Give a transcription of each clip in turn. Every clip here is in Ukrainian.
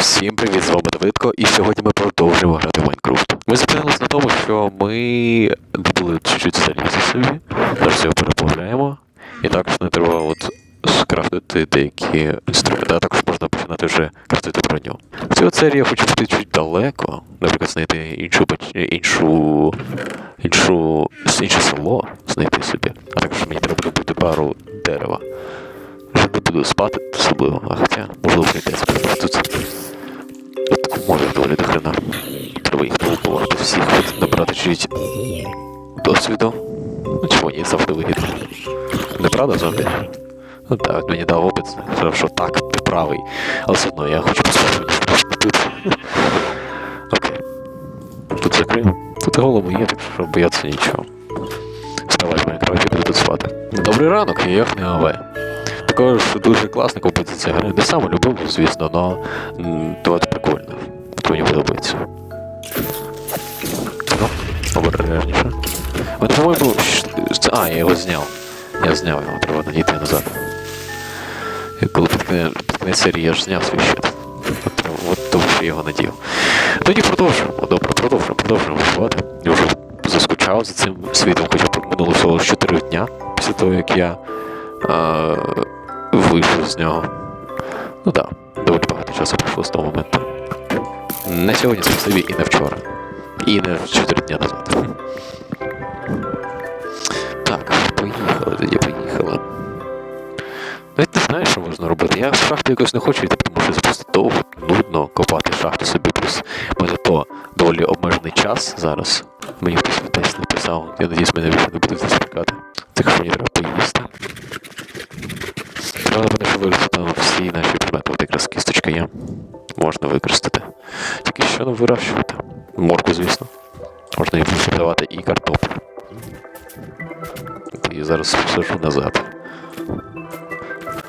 Всім привіт, з вами Давидко, і сьогодні ми продовжуємо грати в Майнкрафт. Ми зупинились на тому, що ми добули чуть-чуть заліза собі, зараз його переплавляємо, і також не треба от скрафтити деякі інструменти, а також можна починати вже крафтити броню. В цій от серії я хочу піти чуть далеко, наприклад, знайти іншу іншу. іншу. інше село знайти собі, а також мені треба добути пару дерева. Вже не буду спати особливо, а хоча, можливо, прийдеться, тому тут Може доволі до хрена. Треба їх побувати всіх, набрати чуть досвіду. Ну чого ні, завжди вигідно. Неправда, зомбі? Ну так, мені дав опит, сказав, що так, ти правий. Але все одно я хочу поспати. Окей. Тут закрив. Тут голому є, так що бояться нічого. Вставай в Майнкрафті, буду тут спати. Добрий ранок, я Йохне АВ. Також дуже класна композиція гри. Не саме любив, звісно, але прикольно. От мені подобається. Ну, обережніше. Мене, по-моєму, а, я його зняв. Я зняв його, треба надійти назад. І коли під кінець, я ж зняв свій щит. От, от тому що я його надів. Тоді продовжуємо. Добре, продовжуємо, продовжуємо вбивати. Я вже заскучав за цим світом, хоча минуло всього 4 дня після того, як я е, вийшов з нього. Ну так, да, доволі багато часу пройшло з того моменту. Не сьогодні спасибі і не вчора. І не 4 дня назад. Так, поїхали тоді, поїхали. Навіть не знаю, що можна робити. Я шахту якось не хочу йти, тому що це просто довго, нудно копати шахту собі, плюс мене то доволі обмежений час зараз. Мені хтось десь написав. Я надіюсь, мене більше не буде засікати. Так що мені треба поїсти. Треба буде, що використати всі наші предмети. От якраз кісточка є. Можна використати. Тільки що нам вирощувати? Морку, звісно. Можна їй давати і картоплю. Її зараз посажу назад.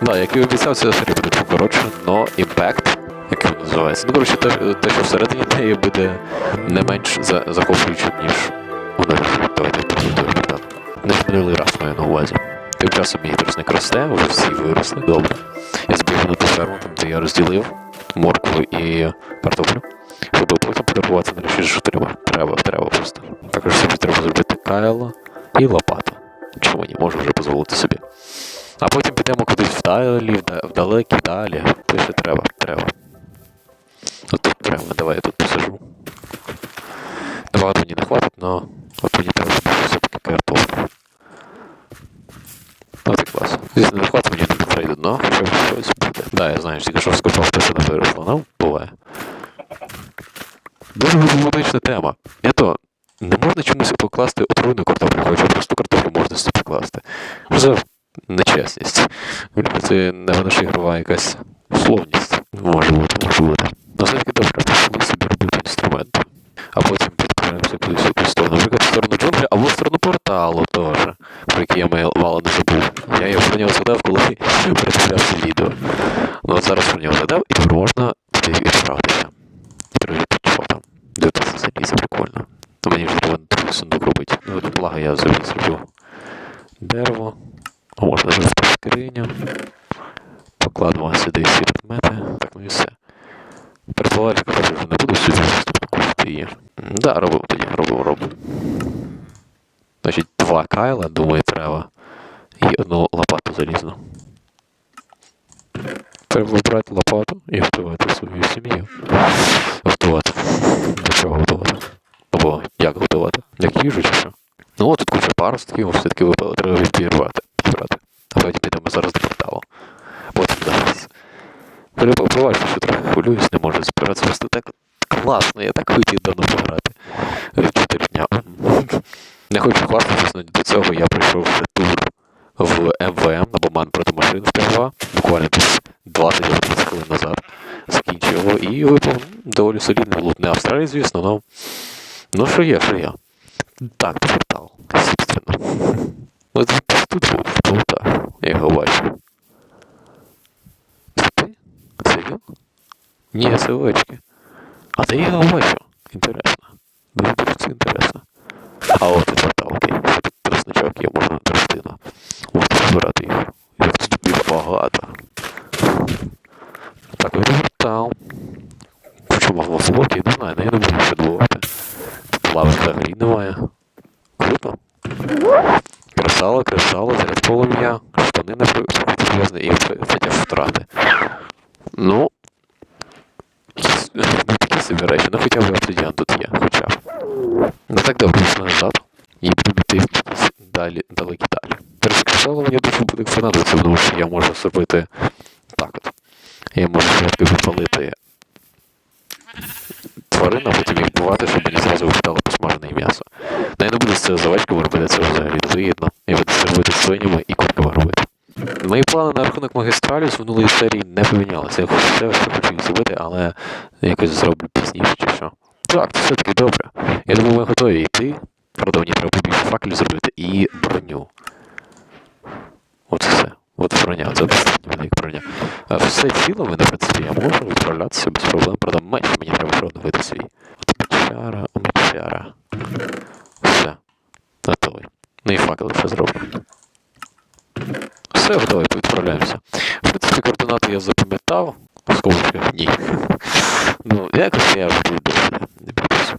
Да, як і обіцяв, ця серія буде покоротше, но імпект, як він називається. Ну, коротше, те, те, що всередині неї буде не менш за, захоплюючим, ніж у новій. Давайте продовжуємо. Не в минулий раз маю на увазі. Тим часом мій тросник росте, вже всі виросли, добре. Я збігав на ту ферму, там де я розділив моркву і картоплю, щоб потім подарувати на що треба. Треба, треба просто. Також собі треба зробити кайло і лопату. Чому не можу вже дозволити собі. А потім підемо кудись вдалі, вда- вдалекі, далі. Що треба, треба. От тут треба, давай я тут посажу. Багато мені не хватить, но от мені треба все-таки картоплю. Ну. Звісно, не хватить мені тут трейду, но хоча б щось буде. Да, я знаю, тільки що скопав те, що не виросло, ну, буває. Дуже проблематична тема. Я то не можна чомусь покласти отруйну картоплю, хоча просто картоплю можна собі покласти. Що за нечесність? Це не наша ігрова якась условність. Може бути, може бути. Ну все-таки добре, пішли собі робити інструмент. А потім підправимося кудись в сторону. Наприклад, в сторону джунглі або в сторону порталу теж, про який я мал- мало не забув. Нього згадав, коли передивляв це відео. Ну от зараз про нього згадав, і тепер можна відправитися. Тепер вже почав там. Дивитися залізо, прикольно. То мені вже треба такий сундук робити. Ну, от благо я зроблю дерево. А можна вивести скриню. Покладемо сюди всі предмети. Так, ну і все. Картоплю вже не буду сюди покупити її. Да, робимо тоді, робимо, робимо. Значить, два кайла, думаю, залізну. Треба брати лопату і готувати свою сім'ю. Готувати. Для чого готувати? Або як готувати? Як їжу чи що? Ну от тут куча паростків, все-таки випало, треба відбірвати. Підбирати. Потім підемо зараз до порталу. До нас. Треба побачити, що трохи хвилююсь, не можу збиратися. Просто так класно, я так хотів давно пограти. Чотири дня. Не хочу хвастатися, але до цього я прийшов вже в МВМ на Боман проти машин в буквально десь 20-30 хвилин назад. Закінчив і випав доволі солідний лут. Не Австралії, звісно, але ну що є, що є. Так, до портал, собственно. От тут був в болтах, я його бачу. Це ти? Це він? Ні, це овечки. А де я його бачу? Інтересно. Дуже дуже це інтересно. А от і портал, окей. Тут є, можна тростину. Можна збирати їх. Як їх багато. Так, я що мав флот, я не знаю, ну не буду ще двувати. Тут лави взагалі немає. Круто. Кресало, кресало, заряд полум'я, штани на серйозно і це втрати. Ну. якісь- Ну, такі собі речі, ну хоча б обсидіан тут є, хоча б. Ну так добре, пішли назад. І буду йти далі, далекі далі. Перескочало мені дуже буде понадобиться, тому що я можу зробити так от. Я можу швидко відпалити тварин, а потім їх вбивати, щоб мені зразу випадало посмажене м'ясо. Ну я не буду з цього завачками робити, це взагалі вигідно. Я буду це робити свинями і курками робити. Мої плани на рахунок магістралі з минулої серії не помінялися. Я все ще хочу їх зробити, але якось зроблю пізніше чи що. Так, це все-таки добре. Я думаю, ми готові йти. Правда, мені треба побільше факелів зробити і броню. От все. От броня, це достатньо велика броня. А все ціло мене, в принципі, я можу відправлятися без проблем. Правда, меч мені треба ще одновити свій. От мечара, мечара. Готовий. Ну і факели все зроблю. Все, готовий, відправляємося. В принципі, координати я запам'ятав. В ні. Ну, якось я вже. Не бійтеся.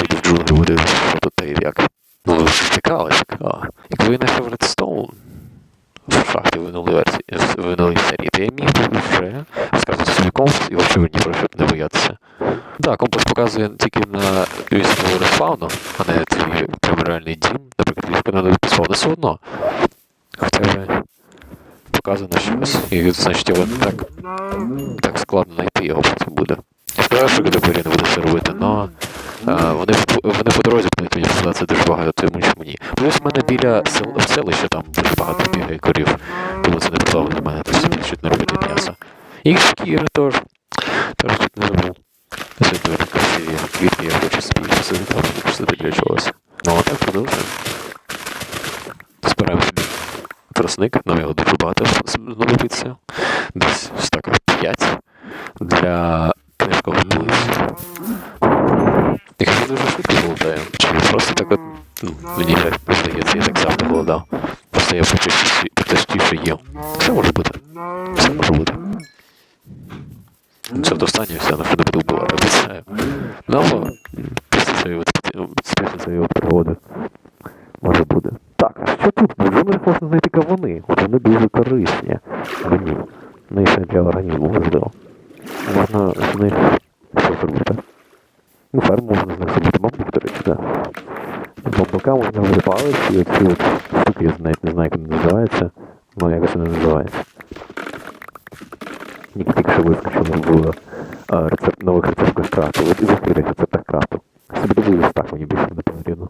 Піду в джунглі що тут та і як. Ну, ви цікаво, цікаво. Якби я знайшов Редстоун в шахті винули версії, винули серії, то я міг би і взагалі ні про що не боятися. Так, компас показує тільки на військову респауну, а не твій прям реальний дім. Наприклад, ліжко на новий спавн, все одно. Хоча вже показано щось. І значить його так, так складно знайти його потім буде. Я що не буде це робити, але вони, вони по дорозі будуть мені попадатися дуже багато, мені. Плюс в мене біля сел, селища там дуже багато бігає корів, тому це не проблема для мене, то собі чуть не робити м'ясо. І шкіри теж. Теж чуть не забув. Це дуже красиві квітки, я хочу собі посадити, посадити для чогось. Ну, а так продовжуємо. Збираємо собі тросник, нам його дуже багато знадобиться. Десь стаків 5 для книжкового полицю. І кажу, дуже швидко голодаю. Чи просто так от, ну, мені так здається, я так завжди голодав. Просто я почастіше їв. Все може бути. Все може бути. Це в останнє все, на що не буду вбивати, обіцяю. Ну, після цієї після от пригоди. Може буде. Так, а що тут? В джунглях можна знайти кавуни. Вони дуже корисні. Мені. Ну і ще для організму можливо. Можна з них що зробити? Ну, ферму можна з них зробити бамбук, до речі, так. З бамбука можна випалити і оці от штуки, я навіть не знаю, як вони називаються. Ну, якось вони називаються. Тільки тільки що вискочило в а, рецепт, нових рецептах крату. От і закритих рецептах крату. Собі добув так, мені більше не потрібно.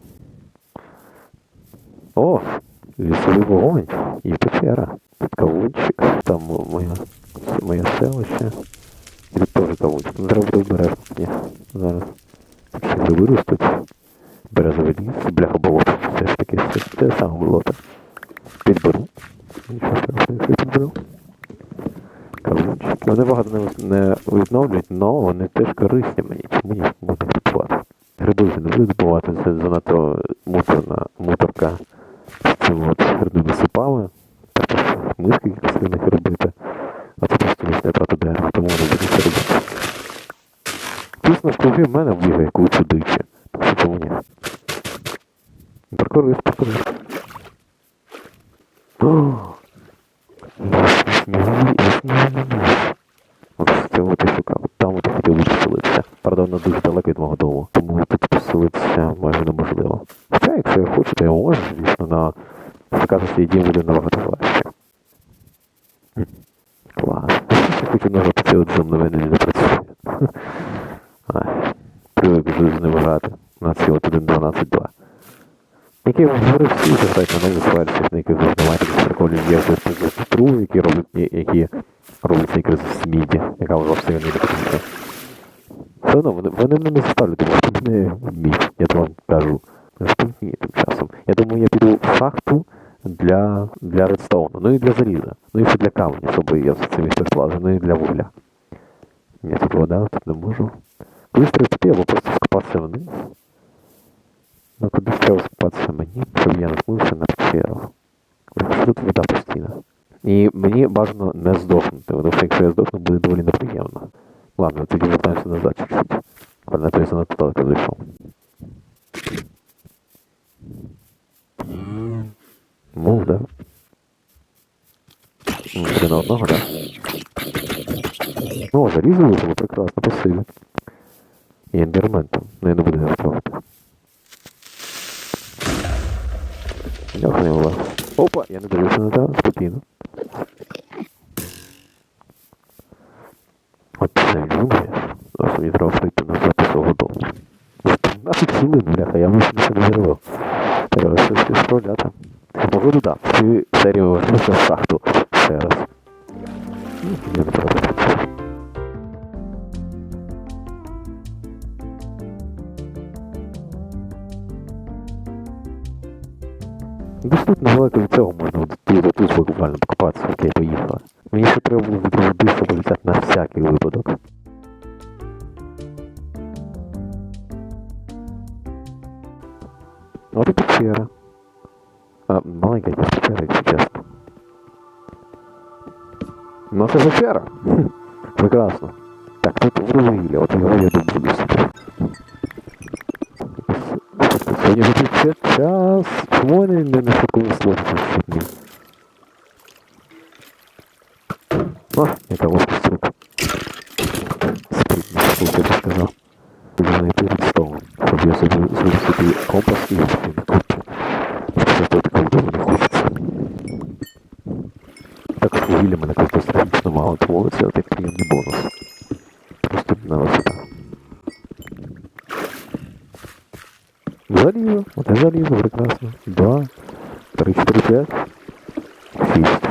О, лісовий вогонь і печера. Тут кавунчик, там моя, моє селище. І тут теж кавунчик. Ну, треба буде обережно. Ні, зараз. Тут ще гриби ростуть. Березовий ліс, бляха болото. Все ж таки, це те саме болото. Підберу. Нічого страшного, якщо я підберу. Кавунчики. Вони багато не, не відновлюють, але вони теж корисні мені. Чому їх можна купувати? Гриби вже не буду збивати, це занадто муторна муторка з цим от грибними супами. Також миски якісь на них робити. А це просто не трата дерева, тому не буду це робити. Плюс навкруги в мене бігає кучу дичі. 16 от 1, 12, 2. Який вам говорив всі достатньо не засварюються, на яких визнавателів церковні є вистачно тру, які роблять які роблять сникерс з міді, яка вже все не допуститься. Все одно, вони, вони мене заставлять, тому що мене мідь, я то вам кажу. Штукні тим часом. Я думаю, я піду в шахту для, для редстоуну, ну і для заліза, ну і ще для камня, щоб я з цим місце слажу, ну і для вугля. Я тут вода, тут не можу. Колись або просто скопатися вниз. Ну кудись треба скопатися мені, щоб я наткнувся на печеру. Якщо тут вода постійна. І мені бажано не здохнути, тому що якщо я здохну, буде доволі неприємно. Ладно, тоді вертаємося назад чуть-чуть. То я занадто далеко зайшов. Мов, да? Ще на одного, да? Ну, залізо випало прекрасно, спасибо. І ендермен там. Ну я не буду його трогати. Олег. Опа, я не дивлюся на тебе, спокійно. От це любить. Ось мені треба прийти назад до свого дому. 15 хвилин, бляха, я мушу не зробив. Треба щось справляти. Погоду, да. В цій серії вернуся в шахту. Ще раз. Ну, не треба. Ну це печера. Хм, прекрасно. Так, тут вугілля, от його я добуду собі. Сьогодні вже ще час. Чому вони не на швидкому Залізо, оте залізо, прекрасно. Два, три, чотири, п'ять, шість.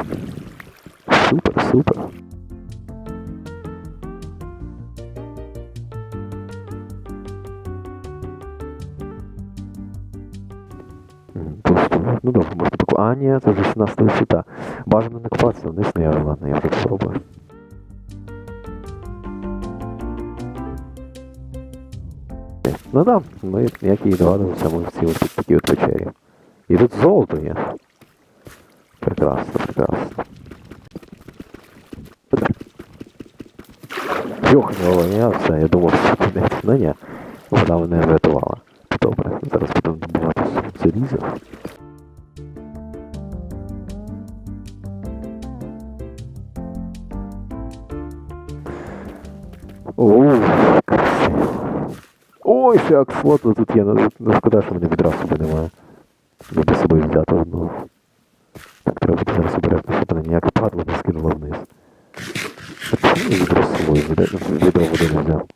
Супер, супер. Просто, ну добре, можна таку. А, ні, це вже 17 висота. Бажано не копатися вниз, не я, ладно, я вже спробую. Ну да, ми, як і догадувалися, ми всі ось такі от вечері. І тут золото є. Прекрасно, прекрасно. Йохнього, я все, я думав, що кінець. Ну ні, вона мене врятувала. Добре, зараз будемо добувати залізо. Ой, ще акслотно тут є, ну, ну шкода, що мене відразу собі немає. Я би собою взяти одну. Так, треба буде зараз обережно, щоб мене ніяке падло не скинуло вниз. Чому я відразу з собою відро води не взяв?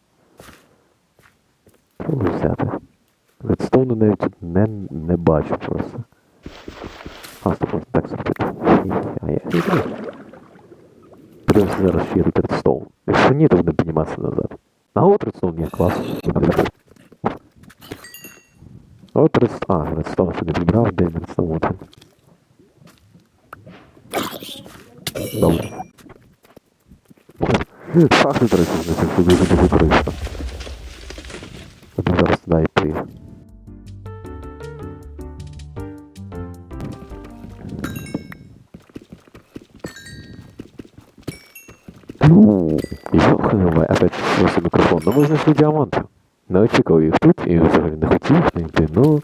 Треба взяти. Редстоуну навіть не, не бачу просто. А, стоп, так зробити. А я хитрий. Подивимося зараз, чи тут редстоун. Якщо ні, то будемо підніматися назад. А от редстоун є, клас. От редстоун. А, редстоун ще не вибрав, де він редстоун от він. Добре. Шахти, до речі, значить, це дуже дуже корисно. Будемо зараз туди йти. Ну, йоханий, опять просто мікрофон. Ну ми знайшли діаманти. Не очікував їх тут і взагалі не хотів їх знайти, ну...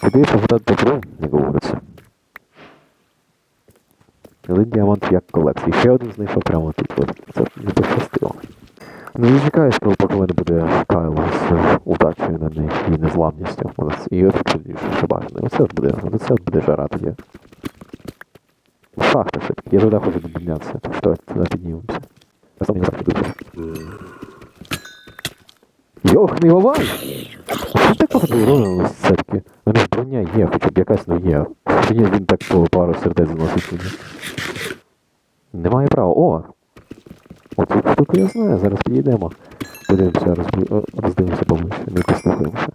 Куди повертати добро, як говориться. Але діамант як колекції. Ще один знайшов прямо тут. Це не пощастило. Ну не чекаю, що поки мене буде Кайл з удачею на неї і незламністю. Ось, І от тут ще бажано. Оце от буде, оце от буде жара тоді. Шахта все-таки. Я туди хочу піднятися. Так що туди піднімемося. Я сам не так піду. Йохний Вовай! Що так багато все-таки? У ж броня є, хоча б якась ну є. Чи ні, він так по пару сердець заносить мені. Немає права. О! От цю штуку я знаю, зараз підійдемо. Подивимося, о, роздивимося поближче, не послухаємося.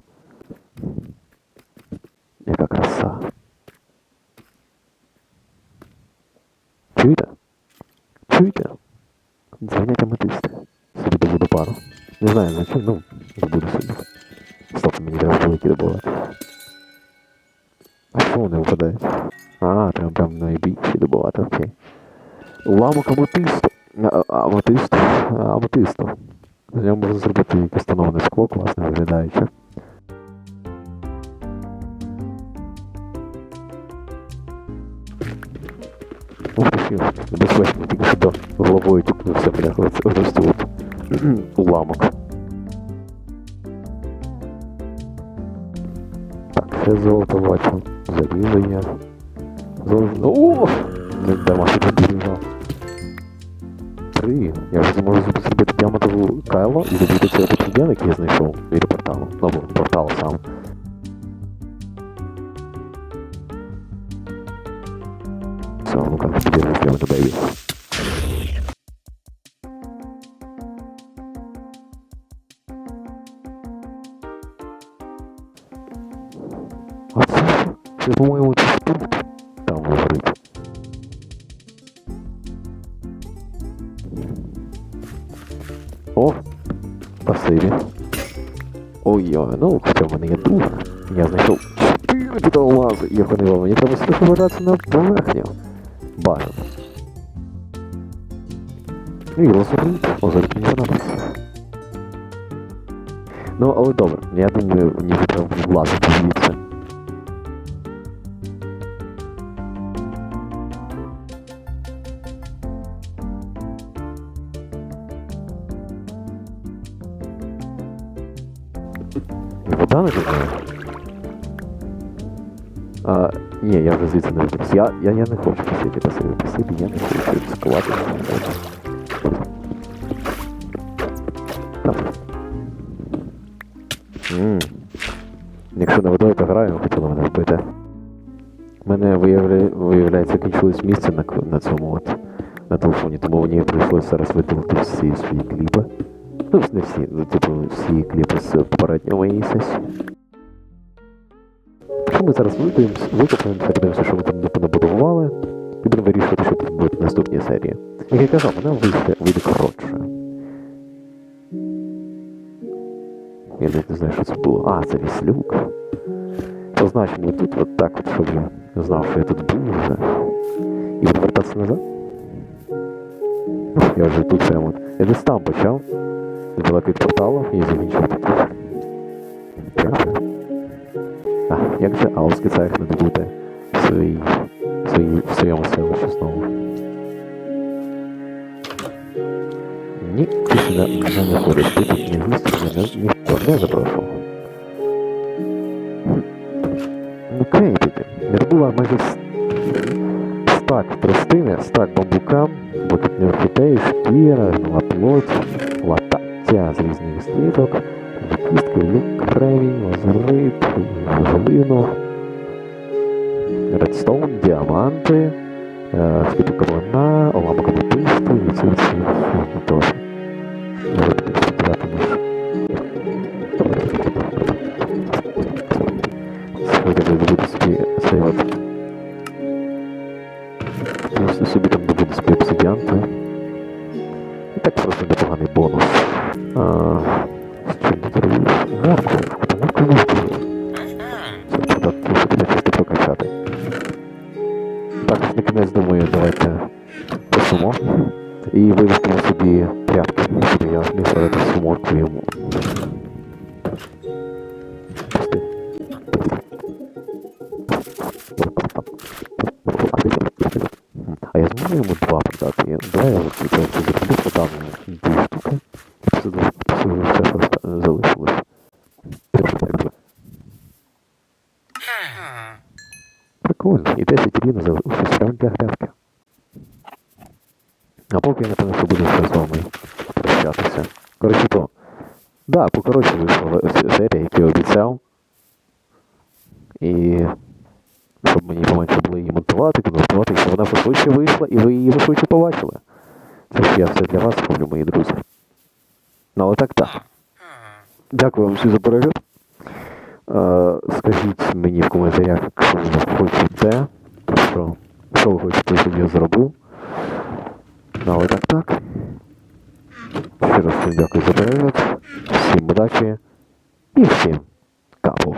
Яка краса. Чуєте? Чуєте? Дзвонять аметисти. Собі до водопару. Не знаю, за чим, ну, добуду собі. Стоп, мені треба великі добувати. А що вони випадають? А, треба прям найбільші добувати, окей. Уламок аметисту. А- а- Аметист? Аметисту. З нього можна зробити якесь тоноване скло, класно виглядаюче. Ух ти безпечно, тільки що головою тюкнувся, бля, ось ось от уламок. Так, ще золото бачу. Є. Золото. О! Не дарма що тут. Три. Я вже зможу зробити діамантову кайло і добити цей обсидіан, який я знайшов біля порталу. Ну, або портал сам. So, ну как теперь мы сделаем это, baby? Вибиратися на поверхню. Бажано. І лазурит. Лазурит мені подобається. Ну, але добре, я думаю, мені треба влазити звідси. Ні, я вже звідси не виберусь. Я, я, я не хочу посидіти посидіти, посидіти, я не хочу ризикувати. Якщо не водою, то граю, хотіла мене вбити. У мене виявля... виявляється кінчилось місце на, на цьому от на телефоні, тому мені прийшлося зараз видалити всі свої кліпи. Ну, не всі, ну, типу, всі кліпи з попередньої моєї сесії. Ми зараз викопаємося, викопаємося, подивимося, що ми там понабудували, і будемо вирішувати, що тут буде в наступній серії. Як я казав, вона вийде, вийде коротше. Я навіть не знаю, що це було. А, це віслюк. Позначимо тут от так от, щоб я знав, що я тут був вже. І буду вертатися назад. Я вже тут прямо. Я десь там почав. Недалеко від порталу і закінчив тут. Правда? А, як же Ауски царь не добути в, своїй, в, своїй, в своєму селищі знову? Ні, ти сюди не заходиш, ти тут не місце, мене ніхто не запрошував. Ну, крейпіки. Я добула майже стак тростини, стак бамбука, блакитні орхідеї, шкіра, гнила плоть, латаття з різних слідок, кістки, лук, кремінь, лазурит, глину, редстоун, діаманти, кабана, уламок аметисту, і це все теж. Може бути сподівати наш. Сьогодні. Також на кінець думаю, давайте посумо. І вивестимо собі прятки, щоб я зміг грати з моркву йому. Коротше то. Да, покоротше вийшла серія, як я обіцяв. І щоб мені поменше було її монтувати, підготувати, щоб вона пошвидше вийшла і ви її пошвидше побачили. Це ж я все для вас роблю, мої друзі. Ну, але так так. Дякую вам всім за перегляд. Е, скажіть мені в коментарях, якщо ви хочете, про що, що ви хочете, щоб я зробив. Ну, але так так. Ще раз всім дякую за перегляд. Всім удачі і всім капу.